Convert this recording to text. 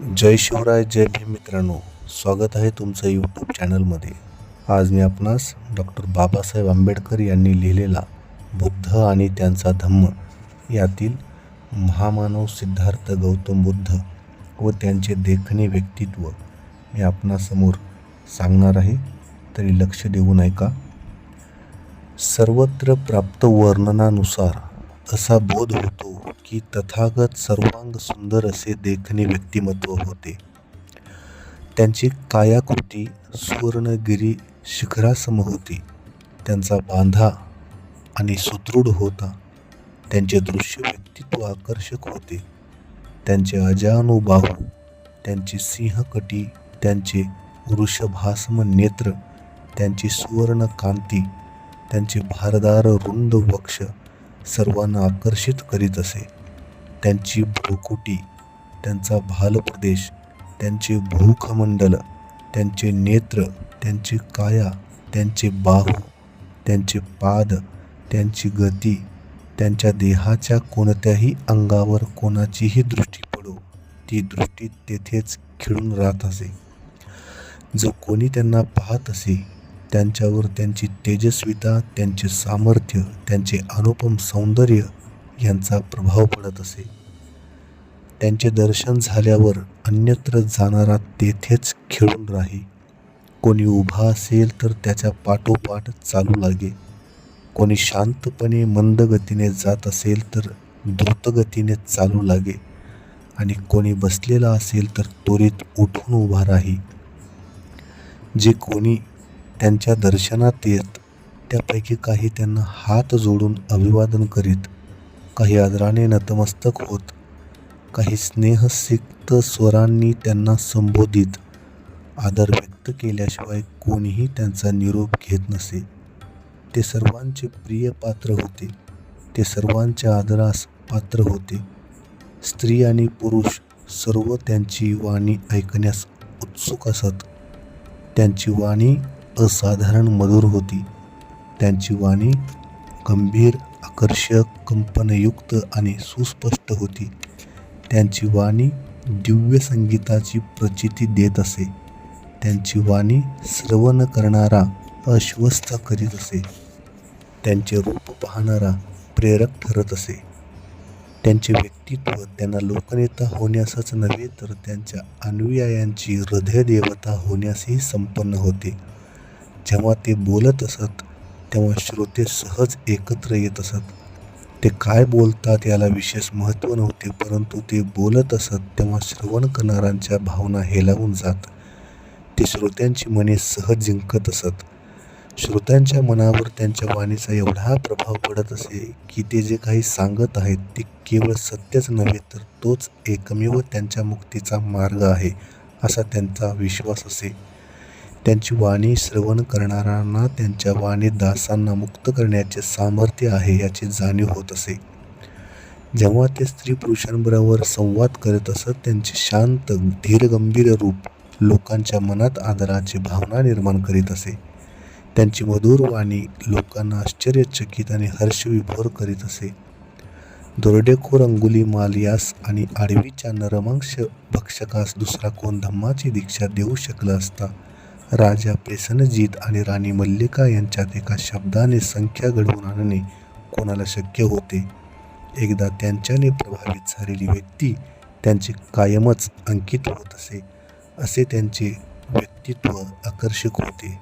जय शिवराय जय भीम मित्रांनो. स्वागत आहे तुमचं यूट्यूब चॅनलमध्ये आज मी आपणास डॉक्टर बाबासाहेब आंबेडकर यांनी लिहिलेला बुद्ध आणि त्यांचा धम्म यातील महामानव सिद्धार्थ गौतम बुद्ध व त्यांचे देखणे व्यक्तित्व मी आपणासमोर सांगणार आहे. तरी लक्ष देऊन ऐका सर्वत्र प्राप्त वर्णनानुसार असा बोध होतो की तथागत सर्वांग सुंदर असे देखणे व्यक्तिमत्व होते. त्यांची कायाकृती सुवर्णगिरी शिखरासम होती. त्यांचा बांधा आणि सुदृढ होता. त्यांचे दृश्य व्यक्तित्व आकर्षक होते. त्यांचे अजानुबाहू त्यांची सिंहकटी त्यांचे वृषभासम नेत्र त्यांची सुवर्ण कांती त्यांचे भारदार रुंद वक्ष सर्वांना आकर्षित करीत असे. त्यांची भ्रुकुटी त्यांचा भालप्रदेश त्यांचे भूखमंडल त्यांचे नेत्र त्यांची काया त्यांचे बाहू त्यांचे पाद त्यांची गती त्यांच्या देहाच्या कोणत्याही अंगावर कोणाचीही दृष्टी पडो. ती दृष्टी तेथेच खिळून राहत असे. जो कोणी त्यांना पाहत असे त्यांच्यावर त्यांची तेजस्विता त्यांचे सामर्थ्य त्यांचे अनुपम सौंदर्य यांचा प्रभाव पडत असे. त्यांचे दर्शन झाल्यावर अन्यत्र जाणारा तेथेच खेळून राही. कोणी उभा असेल तर त्याच्या पाठोपाठ चालू लागे कोणी शांतपणे मंद गतीने जात असेल तर द्रुतगतीने चालू लागे. आणि कोणी बसलेला असेल तर त्वरित उठून उभा राही. जे कोणी त्यांच्या दर्शनात येत त्यापैकी काही त्यांना हात जोडून अभिवादन करीत. काही आदराने नतमस्तक होत काही स्नेहसिक्त स्वरांनी त्यांना संबोधित आदर व्यक्त केल्याशिवाय कोणीही त्यांचा निरोप घेत नसे. ते सर्वांचे प्रिय पात्र होते. ते सर्वांच्या आदरास पात्र होते. स्त्री आणि पुरुष सर्व त्यांची वाणी ऐकण्यास उत्सुक असत. त्यांची वाणी असाधारण मधुर होती. त्यांची वाणी गंभीर आकर्षक कंपनयुक्त आणि सुस्पष्ट होती. त्यांची वाणी दिव्य संगीताची प्रचिती देत असे. त्यांची वाणी श्रवण करणारा अश्वस्थ करीत असे. त्यांचे रूप पाहणारा प्रेरक ठरत असे. त्यांचे व्यक्तित्व त्यांना लोकनेता होण्यासच नव्हे तर त्यांच्या अनुयायांची हृदयदेवता होण्यासही संपन्न होते. जेव्हा ते बोलत असत तेव्हा श्रोते सहज एकत्र येत असत. ते काय बोलतात याला विशेष महत्त्व नव्हते परंतु ते बोलत असत तेव्हा श्रवण करणाऱ्यांच्या भावना हेलावून जात. ते श्रोत्यांची मने सहज जिंकत असत. श्रोत्यांच्या मनावर त्यांच्या वाणीचा एवढा प्रभाव पडत असे की ते जे काही सांगत आहेत ते केवळ सत्यच नव्हे तर तोच एकमेव त्यांच्या मुक्तीचा मार्ग आहे असा त्यांचा विश्वास असे. त्यांची वाणी श्रवण करणाऱ्यांना त्यांच्या वाणी दासांना मुक्त करण्याचे सामर्थ्य आहे याची जाणीव होत असे. जेव्हा ते स्त्री पुरुषांबरोबर संवाद करत असत त्यांचे शांत धीरगंभीर रूप लोकांच्या मनात आदराची भावना निर्माण करीत असे. त्यांची मधुर वाणी लोकांना आश्चर्यचकित आणि हर्षविभोर करीत असे. दोरडेखोर अंगुली मालियास आणि आडवीच्या नरमांश भक्षकास दुसरा कोण धम्माची दीक्षा देऊ शकला असता राजा पेसनजीत आणि राणी मल्लिका यांच्यात एका शब्दाने संख्या घडवून आणणे कोणाला शक्य होते? एकदा त्यांच्याने प्रभावित झालेली व्यक्ती त्यांचे कायमच अंकित होत असे असे त्यांचे व्यक्तित्व आकर्षक होते.